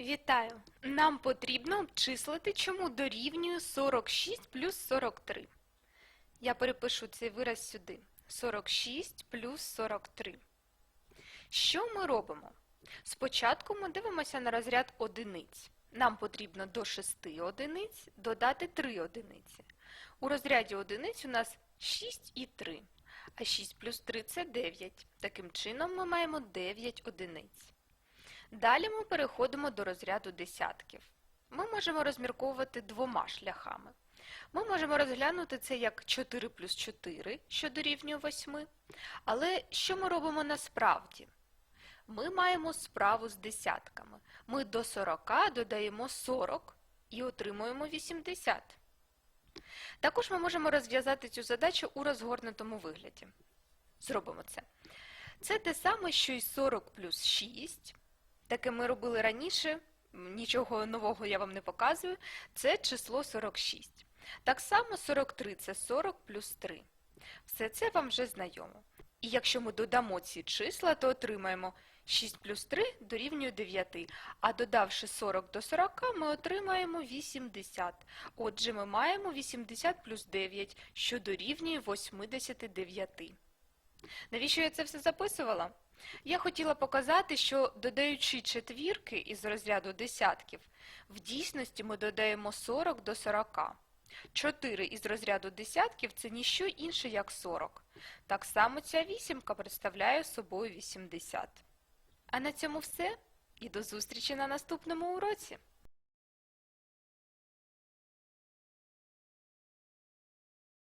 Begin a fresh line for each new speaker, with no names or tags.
Вітаю! Нам потрібно обчислити, чому дорівнює 46 плюс 43. Я перепишу цей вираз сюди. 46 плюс 43. Що ми робимо? Спочатку ми дивимося на розряд одиниць. Нам потрібно до 6 одиниць додати 3 одиниці. У розряді одиниць у нас 6 і 3, а 6 плюс 3 – це 9. Таким чином ми маємо 9 одиниць. Далі ми переходимо до розряду десятків. Ми можемо розмірковувати двома шляхами. Ми можемо розглянути це як 4 плюс 4, що дорівнює 8. Але що ми робимо насправді? Ми маємо справу з десятками. Ми до 40 додаємо 40 і отримуємо 80. Також ми можемо розв'язати цю задачу у розгорнутому вигляді. Зробимо це. Це те саме, що й 40 плюс 6. Таке ми робили раніше, нічого нового я вам не показую. Це число 46. Так само 43 – це 40 плюс 3. Все це вам вже знайомо. І якщо ми додамо ці числа, то отримаємо 6 плюс 3 дорівнює 9, а додавши 40 до 40, ми отримаємо 80. Отже, ми маємо 80 плюс 9, що дорівнює 89. Навіщо я це все записувала? Я хотіла показати, що додаючи четвірки із розряду десятків, в дійсності ми додаємо 40 до 40. 4 із розряду десятків – це ніщо інше, як 40. Так само ця вісімка представляє собою 80. А на цьому все. І до зустрічі на наступному уроці.